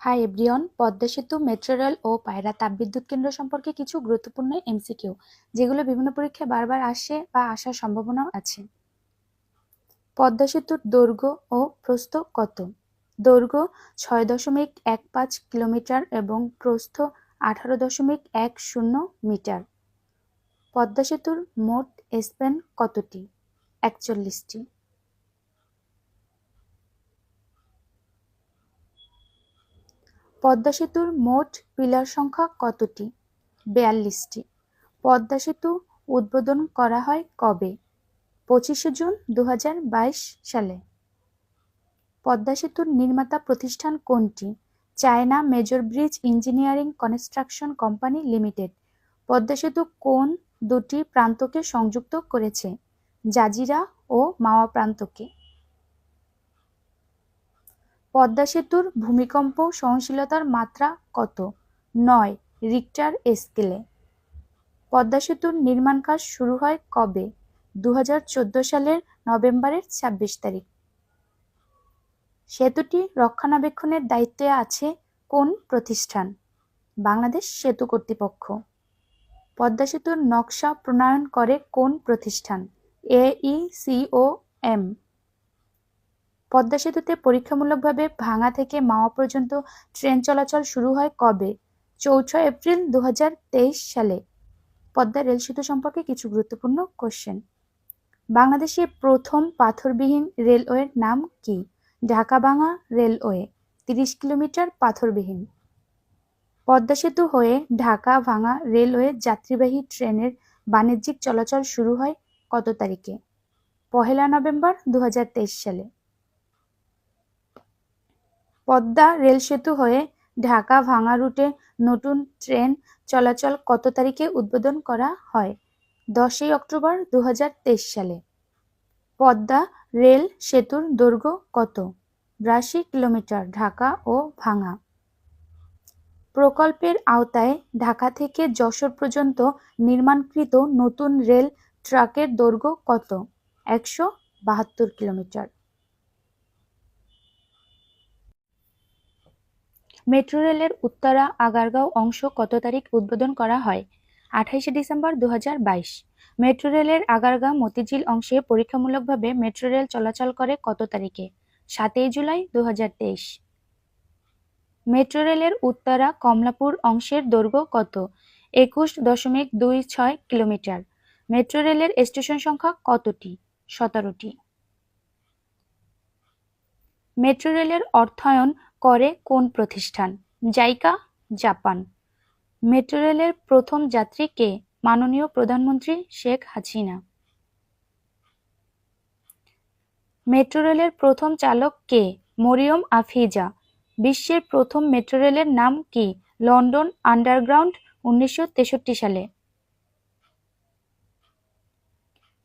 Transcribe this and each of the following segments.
Hi everyone, Padma সেতু, metro rail ও পায়রা তাপবিদ্যুৎ কেন্দ্র সম্পর্কে কিছু গুরুত্বপূর্ণ এমসিকিউ, যেগুলো বিভিন্ন পরীক্ষায় বারবার আসে বা আসার সম্ভাবনাও আছে। পদ্মা সেতুর দৈর্ঘ্য ও প্রস্থ কত? দৈর্ঘ্য ছয় দশমিক এক পাঁচ কিলোমিটার এবং প্রস্থ আঠারো দশমিক এক শূন্য মিটার। পদ্মা সেতুর মোট স্প্যান কতটি? একচল্লিশটি। পদ্মা সেতুর মোট পিলার সংখ্যা কতটি? বিয়াল্লিশটি। পদ্মা সেতু উদ্বোধন করা হয় কবে? পঁচিশে জুন দু হাজার বাইশ সালে। পদ্মা সেতুর নির্মাতা প্রতিষ্ঠান কোনটি? China major bridge engineering construction company limited. Padma সেতু কোন দুটি প্রান্তকে সংযুক্ত করেছে? জাজিরা ও মাওয়া প্রান্তকে। পদ্মা সেতুর ভূমিকম্প সহনশীলতার মাত্রা কত? নয়। রিক্টার স্কেলে পদ্মা সেতুর নির্মাণ কাজ শুরু হয় কবে? দু হাজার চোদ্দ সালের নভেম্বরের ছাব্বিশ তারিখ। সেতুটি রক্ষণাবেক্ষণের দায়িত্বে আছে কোন প্রতিষ্ঠান? বাংলাদেশ সেতু কর্তৃপক্ষ। পদ্মা সেতুর নকশা প্রণয়ন করে কোন প্রতিষ্ঠান? এইসিওএম পদ্মা সেতুতে পরীক্ষামূলকভাবে ভাঙা থেকে মাওয়া পর্যন্ত ট্রেন চলাচল শুরু হয় কবে? চৌঠা এপ্রিল দু হাজার তেইশ সালে। পদ্মা রেল সেতু সম্পর্কে কিছু গুরুত্বপূর্ণ কোশ্চেন বাংলাদেশের প্রথম পাথরবিহীন রেলওয়ের নাম কি? ঢাকা ভাঙা রেলওয়ে, তিরিশ কিলোমিটার পাথরবিহীন। পদ্মা সেতু হয়ে ঢাকা ভাঙা রেলওয়ে যাত্রীবাহী ট্রেনের বাণিজ্যিক চলাচল শুরু হয় কত তারিখে? পহেলা নভেম্বর দু হাজার তেইশ সালে। পদ্মা রেল সেতু হয়ে ঢাকা ভাঙা রুটে নতুন ট্রেন চলাচল কত তারিখে উদ্বোধন করা হয়? দশই অক্টোবর দু হাজার তেইশ সালে। পদ্মা রেল সেতুর দৈর্ঘ্য কত? বিরাশি কিলোমিটার, ঢাকা ও ভাঙা। প্রকল্পের আওতায় ঢাকা থেকে যশোর পর্যন্ত নির্মাণকৃত নতুন রেল ট্রাকের দৈর্ঘ্য কত? একশো বাহাত্তর কিলোমিটার। মেট্রো রেলের উত্তরা আগারগাঁও অংশ কত তারিখ উদ্বোধন করা হয়? আঠাইশে ডিসেম্বর দু মেট্রো রেলের আগারগাঁও মতিঝিল অংশে পরীক্ষামূলকভাবে মেট্রো রেল চলাচল করে কত তারিখে? সাতই জুলাই দু মেট্রো রেলের উত্তরা কমলাপুর অংশের দৈর্ঘ্য কত? একুশ দশমিক দুই ছয় কিলোমিটার। মেট্রো রেলের স্টেশন সংখ্যা কতটি? সতেরোটি। মেট্রো রেলের অর্থায়ন করে কোন প্রতিষ্ঠান? JICA, Japan. মেট্রো রেলের প্রথম যাত্রী কে? মাননীয় প্রধানমন্ত্রী শেখ হাসিনা। মেট্রো রেলের প্রথম চালক কে? মরিয়ম আফিজা। বিশ্বের প্রথম মেট্রো রেলের নাম কি? লন্ডন আন্ডারগ্রাউন্ড, উনিশশো তেষট্টি সালে।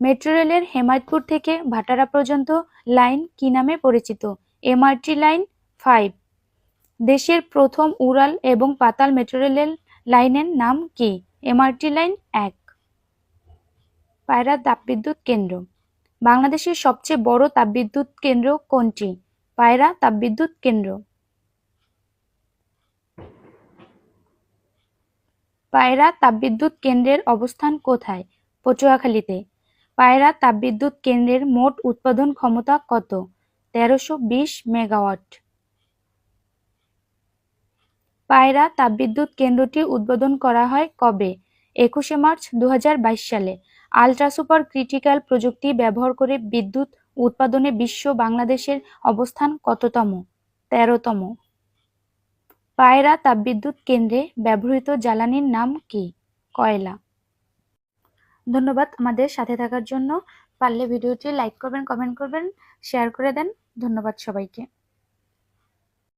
মেট্রো রেলের হেমায়তপুর থেকে ভাটারা পর্যন্ত লাইন কি নামে পরিচিত? MRT line five. দেশের প্রথম উড়াল এবং পাতাল মেট্রো রেলের লাইনের নাম কি? এমআরটি লাইন এক। পায়রা তাপবিদ্যুৎ কেন্দ্র। বাংলাদেশের সবচেয়ে বড় তাপবিদ্যুৎ কেন্দ্র কোনটি? পায়রা তাপবিদ্যুৎ কেন্দ্র। পায়রা তাপবিদ্যুৎ কেন্দ্রের অবস্থান কোথায়? পটুয়াখালীতে। পায়রা তাপবিদ্যুৎ কেন্দ্রের মোট উৎপাদন ক্ষমতা কত? তেরোশো মেগাওয়াট। পায়রা তাপবিদ্যুৎ কেন্দ্রটি উদ্বোধন করা হয় কবে? একুশে মার্চ দু হাজার বাইশ সালে। আলট্রা সুপার ক্রিটিক্যাল প্রযুক্তি ব্যবহার করে বিদ্যুৎ উৎপাদনে বিশ্ব বাংলাদেশের অবস্থান কততম? তেরোতম। পায়রা তাপবিদ্যুৎ কেন্দ্রে ব্যবহৃত জ্বালানির নাম কি? কয়লা। ধন্যবাদ আমাদের সাথে থাকার জন্য। পারলে ভিডিওটি লাইক করবেন, কমেন্ট করবেন, শেয়ার করে দেন। ধন্যবাদ সবাইকে।